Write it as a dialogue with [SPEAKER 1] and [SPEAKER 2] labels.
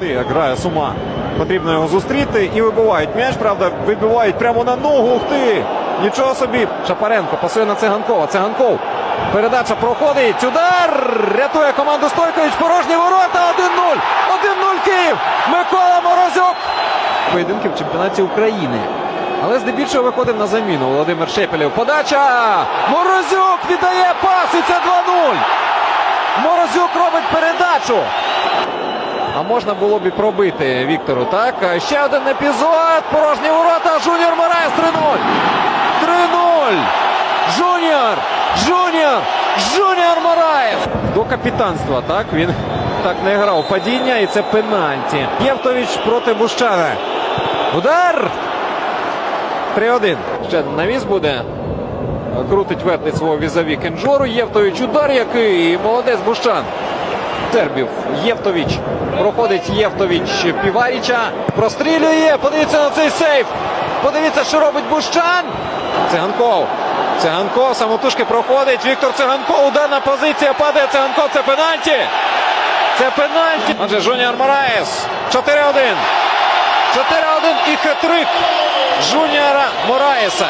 [SPEAKER 1] Грає сума. Потрібно його зустріти і вибивають м'яч. Правда, вибивають прямо на ногу. Ух ти! Нічого собі. Шапаренко пасує на циганкова. Циганков. Передача проходить. Удар! Рятує команду Стойкович. Порожні ворота. 1-0. 1-0 Київ. Микола Морозюк. Поєдинки в чемпіонаті України. Але здебільшого виходив на заміну Володимир Шепелєв. Подача! Морозюк віддає пас і це 2-0. Морозюк робить передачу. А можна було б і пробити Віктору, так? Ще один епізод. Порожні ворота. Жуніор Мораєс 3-0. 3-0. Жуніор. Жуніор. Жуніор Мораєс. До капітанства, так? Він так не грав. Падіння і це пенальті. Євтович проти Бущана. Удар. 3-1. Ще навіс буде. Крутить вертить свого візаві Кенджору. Євтович удар який. Молодець Бущан. Тербів. Євтович. Проходить Євтович Піваріча. Прострілює. Подивіться на цей сейф. Подивіться, що робить Бущан. Циганков. Циганков самотужки проходить. Віктор Циганков. Ударна позиція. Падає Циганков. Це пенальті. Це пенальті. Отже, Жуніор Мораєс. 4-1. 4-1 і хет-трик Жуніора Мораєса.